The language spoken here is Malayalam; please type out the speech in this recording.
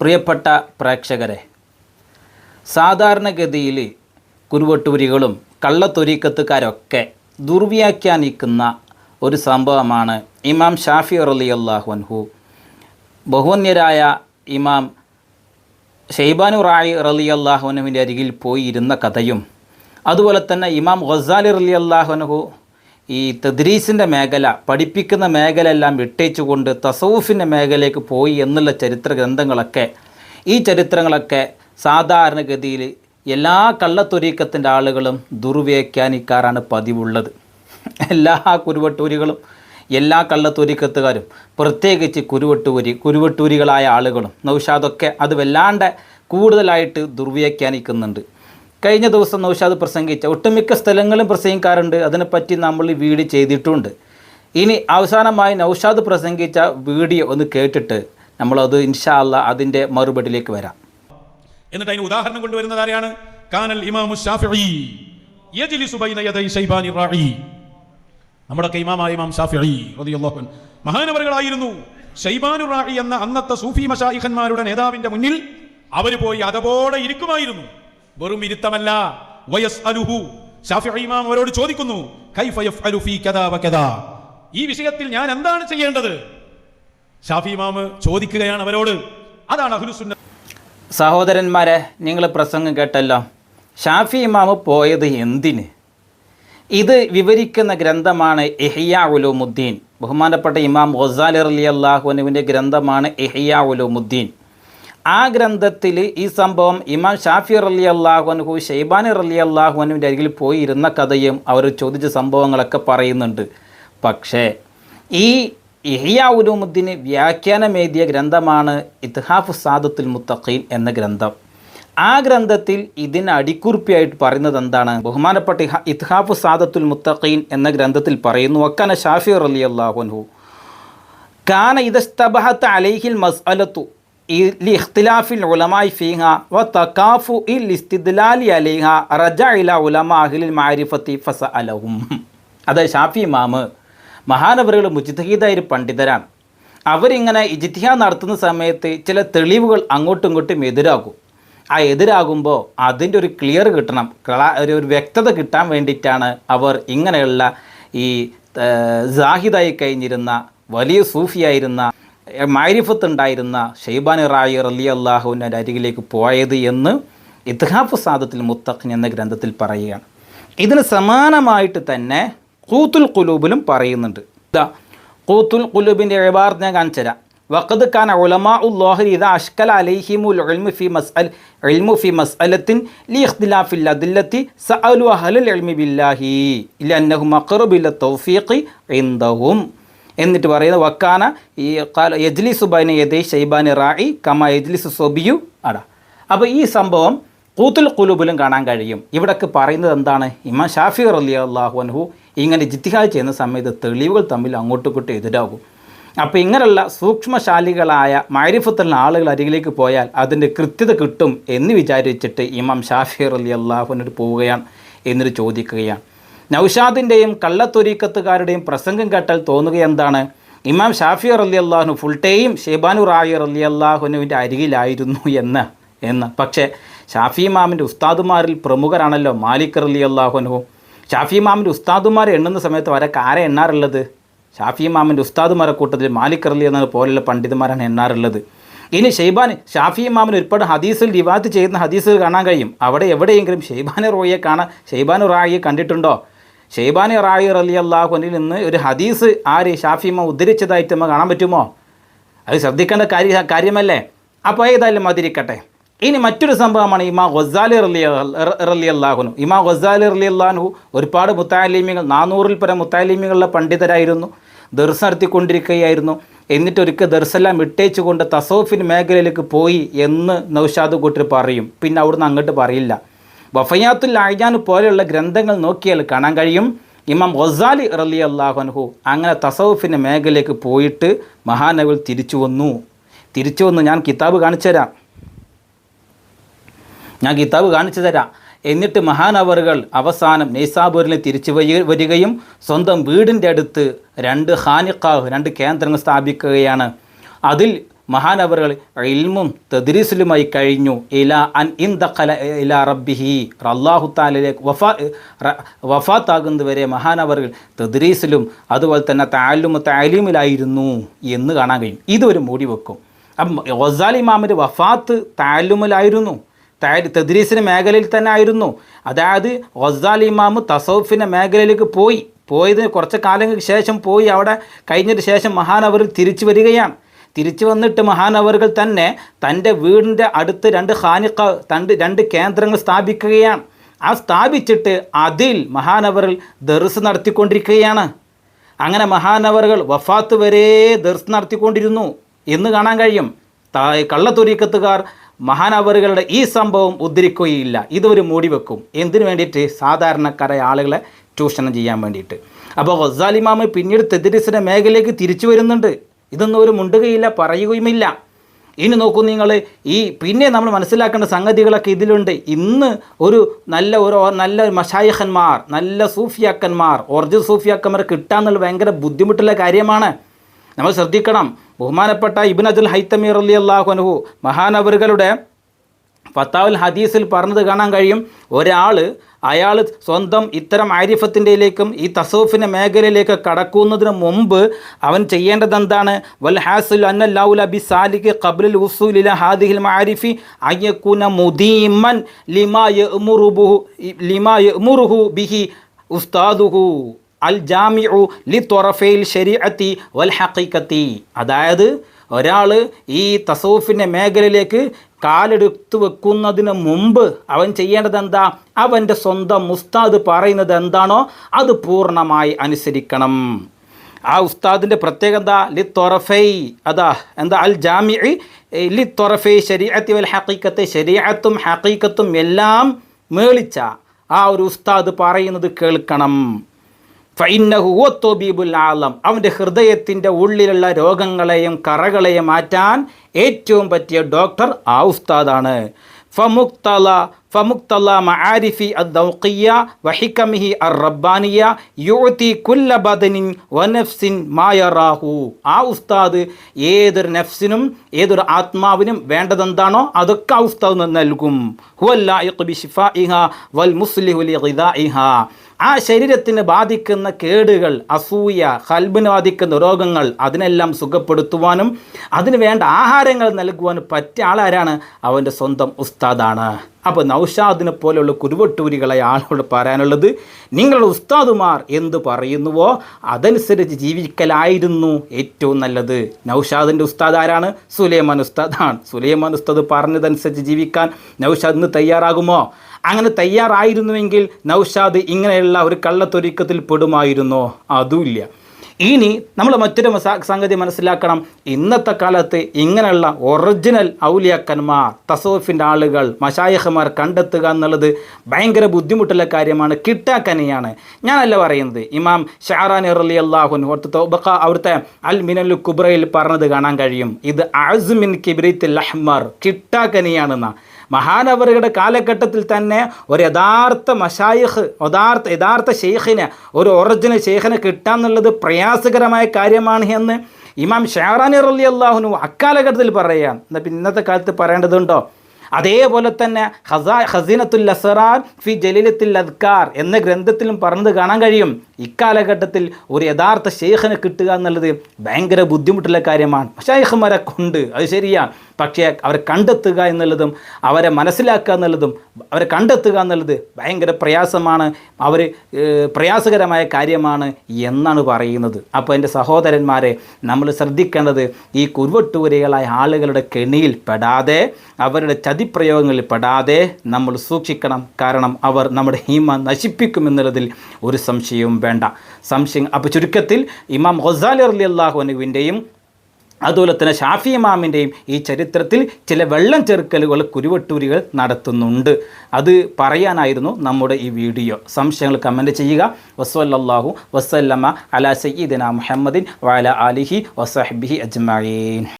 പ്രിയപ്പെട്ട പ്രേക്ഷകരെ സാധാരണഗതിയിൽ കുരുവട്ടൂരികളും കള്ളത്തൊരീക്കത്തുകാരൊക്കെ ദുർവ്യാഖ്യാനിക്കുന്ന ഒരു സംഭവമാണ് ഇമാം ഷാഫി റലി അള്ളാഹുൻഹു ബഹുവന്യരായ ഇമാം ഷെയ്ബാനു റായി റലി അള്ളാഹുനുവിന്റെ അരികിൽ പോയിരുന്ന കഥയും അതുപോലെ തന്നെ ഇമാം ഗസാലി റലി അള്ളാഹുനഹു ഈ തദ്രീസിന്റെ മേഖല പഠിപ്പിക്കുന്ന മേഖല എല്ലാം വിട്ടേച്ചുകൊണ്ട് തസവുഫിന്റെ മേഖലയിലേക്ക് പോയി എന്നുള്ള ചരിത്ര ഗ്രന്ഥങ്ങളൊക്കെ ഈ ചരിത്രങ്ങളൊക്കെ സാധാരണഗതിയിൽ എല്ലാ കള്ളത്തൊരീക്കത്തിന്റെ ആളുകളും ദുർവ്യാഖ്യാനിക്കാറാണ് പതിവുള്ളത്. എല്ലാ കുരുവട്ടൂരികളും എല്ലാ കള്ളത്തൊരീക്കത്തുകാരും പ്രത്യേകിച്ച് കുരുവട്ടൂരി കുരുവട്ടൂരികളായ ആളുകളും നൗഷാദൊക്കെ അത് വല്ലാണ്ട് കൂടുതലായിട്ട് ദുർവ്യാഖ്യാനിക്കുന്നുണ്ട്. കഴിഞ്ഞ ദിവസം നൗഷാദ് പ്രസംഗിച്ച ഒട്ടുമിക്ക സ്ഥലങ്ങളും പ്രസംഗിക്കാറുണ്ട്. അതിനെപ്പറ്റി നമ്മൾ ഈ വീഡിയോ ചെയ്തിട്ടുണ്ട്. ഇനി അവസാനമായി നൗഷാദ് പ്രസംഗിച്ച വീഡിയോ ഒന്ന് കേട്ടിട്ട് നമ്മളത് ഇൻഷാല്ല അതിന്റെ മറുപടിയിലേക്ക് വരാം. എന്നിട്ട് അതിന് ഉദാഹരണം കൊണ്ടുവരുന്നത് ആരെയാണ് കാനൽ ഇമാമു ഷാഫിഈ യജ്ലിസു ബൈന യദൈ ഇമാം ഷാഫിഈ റളിയല്ലാഹു മഹാനവറുകളായിരുന്നു. ഷൈബാനു റാഇ എന്ന അന്നത്തെ സൂഫി മഷാഹിഖന്മാരുടെ നേതാവിന്റെ മുന്നിൽ അവർ പോയി അതപോടെ ഇരിക്കുമായിരുന്നു. വെറും ഇരുത്തമല്ല. വയസ് അലുഹു ഇമാം അവരോട് ചോദിക്കുന്നു ഈ വിഷയത്തിൽ ഞാൻ എന്താണ് ചെയ്യേണ്ടത്? ഷാഫി ചോദിക്കുകയാണ് അവരോട് അതാണ് അഹുലുസുന്ന സഹോദരന്മാരെ നിങ്ങൾ പ്രസംഗം കേട്ടല്ലോ. ഷാഫി ഇമാമ് പോയത് എന്തിന്? ഇത് വിവരിക്കുന്ന ഗ്രന്ഥമാണ് എഹിയ ഉലുമുദ്ദീൻ. ബഹുമാനപ്പെട്ട ഇമാം അലി അള്ളാഹുനുവിന്റെ ഗ്രന്ഥമാണ് എഹിയ ഉലൂമുദ്ദീൻ. ആ ഗ്രന്ഥത്തിൽ ഈ സംഭവം ഇമാം ഷാഫി റലി അള്ളാഹുനഹു ഷെയ്ബാനി റലി അള്ളാഹുനുവിന്റെ അരികിൽ പോയി ഇരുന്ന കഥയും അവർ ചോദിച്ച സംഭവങ്ങളൊക്കെ പറയുന്നുണ്ട്. പക്ഷേ ഈ ഇഹിയ ഉലൂമുദ്ദീന് വ്യാഖ്യാനമേതിയ ഗ്രന്ഥമാണ് ഇത്ഹാഫ് സാദത്തുൽ മുത്തഖീൻ എന്ന ഗ്രന്ഥം. ആ ഗ്രന്ഥത്തിൽ ഇതിന് അടിക്കുറിപ്പിയായിട്ട് പറയുന്നത് എന്താണ്? ബഹുമാനപ്പെട്ട ഇത്ഹാഫ് സാദത്തുൽ മുത്തഖീൻ എന്ന ഗ്രന്ഥത്തിൽ പറയുന്നു ഒക്കാന ഷാഫി റലി അള്ളാഹുൻഹു കാന ഇതസ്തബഹത്ത് അലൈഹിൽ മസ്അലത്തു ഇ- ലിഖ്തിലാഫിൽ ഉലമായി ഫീഹ വ തക്കാഫു ഇൽ ഇസ്തിദ്ലാലി അലൈഹ റജ ഇല ഉലമ അഹ്ലിൽ മാരിഫത്തി ഫസ അലഹും അത് ഷാഫി മാമ് മഹാനവറുകൾ മുജിതഹീദായ ഒരു പണ്ഡിതരാണ്. അവരിങ്ങനെ ഇജിത്തിഹ നടത്തുന്ന സമയത്ത് ചില തെളിവുകൾ അങ്ങോട്ടും ഇങ്ങോട്ടും എതിരാകും. ആ എതിരാകുമ്പോൾ അതിന്റെ ഒരു ക്ലിയർ കിട്ടണം ഒരു ഒരു വ്യക്തത കിട്ടാൻ വേണ്ടിയിട്ടാണ് അവർ ഇങ്ങനെയുള്ള ഈ ജാഹിദായി കഴിഞ്ഞിരുന്ന വലിയ സൂഫിയായിരുന്ന മാരിഫത്ത് ഉണ്ടായിരുന്ന ഷെയ്ബാൻ റായി റലി അള്ളാഹുവിന്റെ അരികിലേക്ക് പോയത് എന്ന് ഇത്ഹാഫ് സാദത്തിൽ മുത്തഖിൻ എന്ന ഗ്രന്ഥത്തിൽ പറയുകയാണ്. ഇതിന് സമാനമായിട്ട് തന്നെ കൂത്തുൽ കുലൂബിലും പറയുന്നുണ്ട്. ഇതാ കൂത്തുൽ കുലൂബിന്റെ എഴുപാർ ഞാൻ കാണിച്ചു തരാം. വഖദ് കാന ഉലമാ ഉല്ലാഹി ഇത് അഷ്കൽ അലൈഹിമുൽ ഇൽമു ഫി മസ്അൽ എൽമു ഫി മസ്അലത്തിൻ ലി ഇഖ്തിലാഫിൽ അദില്ലത്തി സഅലു അഹലുൽ എൽമി ബില്ലാഹി ഇല്ല അന്നഹു മക്കറുബില്ല തൗഫീഖി ഇൻദഹും. എന്നിട്ട് പറയുന്നത് വക്കാന ഈ കാല യജ്ലിസു ബൈന യദൈ ഷൈബാനി റായി കമ യജ്ലിസു സൊബിയു അട. അപ്പോൾ ഈ സംഭവം കൂത്തുൽ കുലൂബിലും കാണാൻ കഴിയും. ഇവിടൊക്കെ പറയുന്നത് എന്താണ്? ഇമാം ഷാഫി റലി അള്ളാഹു അൻഹു ഇങ്ങനെ ജിത്തിഹാജ് ചെയ്യുന്ന സമയത്ത് തെളിവുകൾ തമ്മിൽ അങ്ങോട്ടും ഇങ്ങോട്ടും എതിരാകും. അപ്പോൾ ഇങ്ങനെയുള്ള സൂക്ഷ്മശാലികളായ മാരിഫത്തുള്ള ആളുകൾ അരികിലേക്ക് പോയാൽ അതിന്റെ കൃത്യത കിട്ടും എന്ന് വിചാരിച്ചിട്ട് ഇമാം ഷാഫി അലി അള്ളാഹുനോട് പോവുകയാണ് എന്നിട്ട് ചോദിക്കുകയാണ്. നൗഷാദിന്റെയും കള്ളത്തൊരീക്കത്തുകാരുടെയും പ്രസംഗം കേട്ടാൽ തോന്നുക എന്താണ് ഇമാം ഷാഫി അറലി അള്ളാഹുനു ഫുൾ ടൈം ഷെബാനു റായി അറലി അള്ളാഹുനുവിന്റെ അരികിലായിരുന്നു എന്ന് എന്ന്. പക്ഷേ ഷാഫി ഇമാമിന്റെ ഉസ്താദുമാരിൽ പ്രമുഖരാണല്ലോ മാലിക് അറലി അള്ളാഹുനു ഷാഫി ഇമാമിന്റെ ഉസ്താദുമാർ എണ്ണുന്ന സമയത്ത് വരെ ആരെ എണ്ണാറുള്ളത്? ഷാഫി ഇമാമിന്റെ ഉസ്താദുമാരെ കൂട്ടത്തിൽ മാലിക് അറലി എന്ന പോലുള്ള പണ്ഡിതന്മാരാണ് എണ്ണാറുള്ളത്. ഇനി ഷെയ്ബാൻ ഷാഫി ഇമാമിന് ഒരുപാട് ഹദീസിൽ റിവാത്ത് ചെയ്യുന്ന ഹദീസുകൾ കാണാൻ കഴിയും. അവിടെ എവിടെയെങ്കിലും ഷെയ്ബാൻ റോയിയെ കാണാൻ ഷെയ്ബാൻ റായിയെ കണ്ടിട്ടുണ്ടോ? ഷെയ്ബാനി റായി റലി അള്ളാഹുനിൽ നിന്ന് ഒരു ഹദീസ് ആര് ഷാഫിമ ഉദ്ധരിച്ചതായിട്ട് നമുക്ക് കാണാൻ പറ്റുമോ? അത് ശ്രദ്ധിക്കേണ്ട കാര്യ കാര്യമല്ലേ? അപ്പോൾ ഏതായാലും അതിരിക്കട്ടെ. ഇനി മറ്റൊരു സംഭവമാണ് ഇമാ ഗൊസാലി റലി റലി അള്ളാഹുനു ഇമാ ഗൊസാലി റലി അള്ളാഹു ഒരുപാട് മുത്താലിമികൾ നാനൂറിൽ പരം മുത്താലിമികളുടെ പണ്ഡിതരായിരുന്നു. ദർസ് നടത്തിക്കൊണ്ടിരിക്കുകയായിരുന്നു. എന്നിട്ട് ഒരിക്കൽ ദർസെല്ലാം ഇട്ടേച്ചുകൊണ്ട് തസോഫിൻ മേഖലയിലേക്ക് പോയി എന്ന് നൗഷാദ് കൂട്ടർ പറയും. പിന്നെ അവിടുന്ന് അങ്ങോട്ട് പറയില്ല. വഫയാത്തുൽ ആയിജാൻ പോലെയുള്ള ഗ്രന്ഥങ്ങൾ നോക്കിയാൽ കാണാൻ കഴിയും. ഇമാം ഒസാലി റലി അള്ളാഹുൻഹു അങ്ങനെ തസവുഫിന്റെ മേഖലയിലേക്ക് പോയിട്ട് മഹാനവൽ തിരിച്ചു വന്നു. തിരിച്ചു വന്നു ഞാൻ കിതാബ് കാണിച്ചു തരാം. ഞാൻ കിതാബ് കാണിച്ചു തരാം. എന്നിട്ട് മഹാനവറുകൾ അവസാനം നെയ്സാബൂരിനെ തിരിച്ചു വരി- വരികയും സ്വന്തം വീടിന്റെ അടുത്ത് രണ്ട് ഹാനിക്കാവ് രണ്ട് കേന്ദ്രങ്ങൾ സ്ഥാപിക്കുകയാണ്. അതിൽ മഹാനവറുകൾ ഇൽമും തദ്രീസിലുമായി കഴിഞ്ഞു. ഇല അൻ ഇന്ദഖല ഇല റബ്ബിഹി. അള്ളാഹു താലിലേക്ക് വഫാ വഫാത്താകുന്നതുവരെ മഹാനവറുകൾ തദ്രീസിലും അതുപോലെ തന്നെ താലും താലീമിലായിരുന്നു എന്ന് കാണാൻ കഴിയും. ഇതൊരു മൂടി വെക്കും. അപ്പം ഗസാലി ഇമാമിന്റെ വഫാത്ത് താലുമിലായിരുന്നു. തദ്രീസിന്റെ മേഖലയിൽ തന്നെ ആയിരുന്നു. അതായത് ഗസാലി ഇമാമ് തസൗഫിന്റെ മേഖലയിലേക്ക് പോയി. പോയതിന് കുറച്ച് കാലങ്ങൾക്ക് ശേഷം പോയി. അവിടെ കഴിഞ്ഞതിന് ശേഷം മഹാനവറിൽ തിരിച്ചു വരികയാണ്. തിരിച്ചു വന്നിട്ട് മഹാനവറുകൾ തന്നെ തന്റെ വീടിന്റെ അടുത്ത് രണ്ട് ഹാനിക്ക തണ്ട് രണ്ട് കേന്ദ്രങ്ങൾ സ്ഥാപിക്കുകയാണ്. ആ സ്ഥാപിച്ചിട്ട് അതിൽ മഹാനവറിൽ ദർസ് നടത്തിക്കൊണ്ടിരിക്കുകയാണ്. അങ്ങനെ മഹാനവറുകൾ വഫാത്ത് വരെ ദർസ് നടത്തിക്കൊണ്ടിരുന്നു എന്ന് കാണാൻ കഴിയും. കള്ളത്തൊരീക്കത്തുകാർ മഹാനവറുകളുടെ ഈ സംഭവം ഉദ്ധരിക്കുകയില്ല. ഇതൊരു മൂടി വെക്കും. എന്തിനു വേണ്ടിയിട്ട്? സാധാരണക്കാരായ ആളുകളെ ചൂഷണം ചെയ്യാൻ വേണ്ടിയിട്ട്. അപ്പോൾ ഗസാലിമാമ് പിന്നീട് തെദ്രിസിന്റെ മേഖലയിലേക്ക് തിരിച്ചു വരുന്നുണ്ട്. ഇതൊന്നും ഒരു മുണ്ടുകയില്ല പറയുകയുമില്ല. ഇനി നോക്കൂ നിങ്ങൾ ഈ പിന്നെ നമ്മൾ മനസ്സിലാക്കേണ്ട സംഗതികളൊക്കെ ഇതിലുണ്ട്. ഇന്ന് ഒരു നല്ല ഒരു നല്ല മഷായഹന്മാർ നല്ല സൂഫിയാക്കന്മാർ ഒറിജിനൽ സൂഫിയാക്കന്മാർ കിട്ടാന്നുള്ള ഭയങ്കര ബുദ്ധിമുട്ടുള്ള കാര്യമാണ്. നമ്മൾ ശ്രദ്ധിക്കണം. ബഹുമാനപ്പെട്ട ഇബിൻ അജുൽ ഹൈത്തമീർ അലി അള്ളാഹുനഹു മഹാനവറുകളുടെ ഫത്താവുൽ ഹദീസിൽ പറഞ്ഞത് കാണാൻ കഴിയും. ഒരാൾ അയാൾ സ്വന്തം ഇത്തരം ആരിഫത്തിന്റെയിലേക്കും ഈ തസൂഫിന്റെ മേഖലയിലേക്ക് കടക്കുന്നതിന് മുമ്പ് അവൻ ചെയ്യേണ്ടത് എന്താണ്? വൽ ഹാസുൽ അന്നല്ലാവുല ബി സാലിക്ക് ഖബ്ലുൽ ഉസൂലില ഹാദിഹിൽ മാരിഫി അയ്യക്കുന മുദീമൻ ലിമാ ലിമാ ബിഹി ഉസ്താദുഹു. അൽ ജാമിഉ ലി തൊറഫയിൽ ശരീഅത്തി വൽ ഹക്കീക്കത്തി അതായത് ഒരാൾ ഈ തസൂഫിന്റെ മേഖലയിലേക്ക് കാലെടുത്ത് വെക്കുന്നതിന് മുമ്പ് അവൻ ചെയ്യേണ്ടത് എന്താ? അവന്റെ സ്വന്തം ഉസ്താദ് പറയുന്നത് എന്താണോ അത് പൂർണമായി അനുസരിക്കണം. ആ ഉസ്താദിന്റെ പ്രത്യേകത എന്താ? ലി തൊറഫൈ അതാ എന്താ? അൽ ജാമി ലി തൊറഫൈ ശരീഅത്തി വൽ ഹക്കീക്കത്തെ ശരീഅത്തും ഹക്കീക്കത്തും എല്ലാം മേളിച്ച ആ ഒരു ഉസ്താദ് പറയുന്നത് കേൾക്കണം. ഫൈനഹുവത്തോബീബുൽ ആലം. അവന്റെ ഹൃദയത്തിന്റെ ഉള്ളിലുള്ള രോഗങ്ങളെയും കറകളെയും മാറ്റാൻ ഏറ്റവും പറ്റിയ ഡോക്ടർ ആ ഉസ്താദാണ്. ഫമുക്തല യുഅതി കുല്ല ബദനിൻ വനഫ്സിൻ ആ ഉസ്താദ് ഏതൊരു നഫ്സിനും ഏതൊരു ആത്മാവിനും വേണ്ടതെന്താണോ അതൊക്കെ ആ ഉസ്താദ് നൽകും. വൽ മുസ്ലിഹു ആ ശരീരത്തിന് ബാധിക്കുന്ന കേടുകൾ അസൂയ ഹൽബിന് ബാധിക്കുന്ന രോഗങ്ങൾ അതിനെല്ലാം സുഖപ്പെടുത്തുവാനും അതിന് വേണ്ട ആഹാരങ്ങൾ നൽകുവാനും പറ്റിയ ആളാരാണ് അവന്റെ സ്വന്തം ഉസ്താദാണ്. അപ്പോൾ നൗഷാദിനെ പോലെയുള്ള കുരുവട്ടൂരികളെ ആളോട് പറയാനുള്ളത് നിങ്ങളുടെ ഉസ്താദുമാർ എന്ത് പറയുന്നുവോ അതനുസരിച്ച് ജീവിക്കലായിരുന്നു ഏറ്റവും നല്ലത്. നൗഷാദിന്റെ ഉസ്താദ് ആരാണ്? സുലൈമാൻ ഉസ്താദാണ് സുലൈമാൻ ഉസ്താദ് പറഞ്ഞതനുസരിച്ച് ജീവിക്കാൻ നൗഷാദ് ഇന്ന് തയ്യാറാകുമോ? അങ്ങനെ തയ്യാറായിരുന്നുവെങ്കിൽ നൗഷാദ് ഇങ്ങനെയുള്ള ഒരു കള്ളത്തൊരുക്കത്തിൽ പെടുമായിരുന്നോ? അതുമില്ല ഇനി നമ്മൾ മറ്റൊരു സംഗതി മനസ്സിലാക്കണം. ഇന്നത്തെ കാലത്ത് ഇങ്ങനെയുള്ള ഒറിജിനൽ ഔലിയാക്കന്മാർ തസോഫിന്റെ ആളുകൾ മഷായഹമാർ കണ്ടെത്തുക എന്നുള്ളത് ഭയങ്കര ബുദ്ധിമുട്ടുള്ള കാര്യമാണ് കിട്ടാക്കനെയാണ് ഞാനല്ല പറയുന്നത്. ഇമാം ഷാറാൻ ഇറലി അള്ളാഹുൻ അവിടുത്തെ അൽ മിനൽ കുബ്രയിൽ പറഞ്ഞത് കാണാൻ കഴിയും. ഇത് അസ്മിൻ കിബ്രിത്ത് ലഹ്മർ കിട്ടാക്കനിയാണെന്നാ മഹാനവറുടെ കാലഘട്ടത്തിൽ തന്നെ ഒരു യഥാർത്ഥ മഷായിഹ് യഥാർത്ഥ യഥാർത്ഥ ഷെയ്ഖിനെ ഒരു ഒറിജിനൽ ഷെയ്ഖിനെ കിട്ടാന്നുള്ളത് പ്രയാസകരമായ കാര്യമാണ് എന്ന് ഇമാം ഷാറാനി റലി അള്ളാഹുനു അക്കാലഘട്ടത്തിൽ പറയുക എന്നാൽ ഇന്നത്തെ കാലത്ത് പറയേണ്ടതുണ്ടോ? അതേപോലെ തന്നെ ഹസാ ഹസീനത്തുൽ അസറാർ ഫി ജലീലത്തുൽ അദ്കാർ എന്ന ഗ്രന്ഥത്തിലും പറഞ്ഞത് കാണാൻ കഴിയും. ഇക്കാലഘട്ടത്തിൽ ഒരു യഥാർത്ഥ ഷെയ്ഖിനെ കിട്ടുക എന്നുള്ളത് ഭയങ്കര ബുദ്ധിമുട്ടുള്ള കാര്യമാണ്. ഷെയ്ഖുമാരെ കൊണ്ട് അത് ശരിയാണ് പക്ഷേ അവരെ കണ്ടെത്തുക എന്നുള്ളതും അവരെ മനസ്സിലാക്കുക എന്നുള്ളതും അവരെ കണ്ടെത്തുക എന്നുള്ളത് ഭയങ്കര പ്രയാസമാണ്. അവർ പ്രയാസകരമായ കാര്യമാണ് എന്നാണ് പറയുന്നത്. അപ്പോൾ എന്റെ സഹോദരന്മാരെ നമ്മൾ ശ്രദ്ധിക്കേണ്ടത് ഈ കുരുവട്ടൂരികളായ ആളുകളുടെ കെണിയിൽ പെടാതെ അവരുടെ ചതിപ്രയോഗങ്ങളിൽ പെടാതെ നമ്മൾ സൂക്ഷിക്കണം. കാരണം അവർ നമ്മുടെ ഹീമ നശിപ്പിക്കുമെന്നുള്ളതിൽ ഒരു സംശയവും വേണ്ട. സംശയം. അപ്പോൾ ചുരുക്കത്തിൽ ഇമാം ഹൊസാലി അലി അള്ളാഹുനുവിന്റെയും അതുപോലെ തന്നെ ഷാഫി ഇമാമിന്റെയും ഈ ചരിത്രത്തിൽ ചില വെള്ളം ചെറുക്കലുകൾ കുരുവട്ടൂരികൾ നടത്തുന്നുണ്ട്. അത് പറയാനായിരുന്നു നമ്മുടെ ഈ വീഡിയോ. സംശയങ്ങൾ കമന്റ് ചെയ്യുക. വസ്വല്ലാഹു വസ്സല്ലമ അല സയ്യിദിന മുഹമ്മദിൻ വാല അലിഹി വസഹബിഹി അജ്മഈൻ.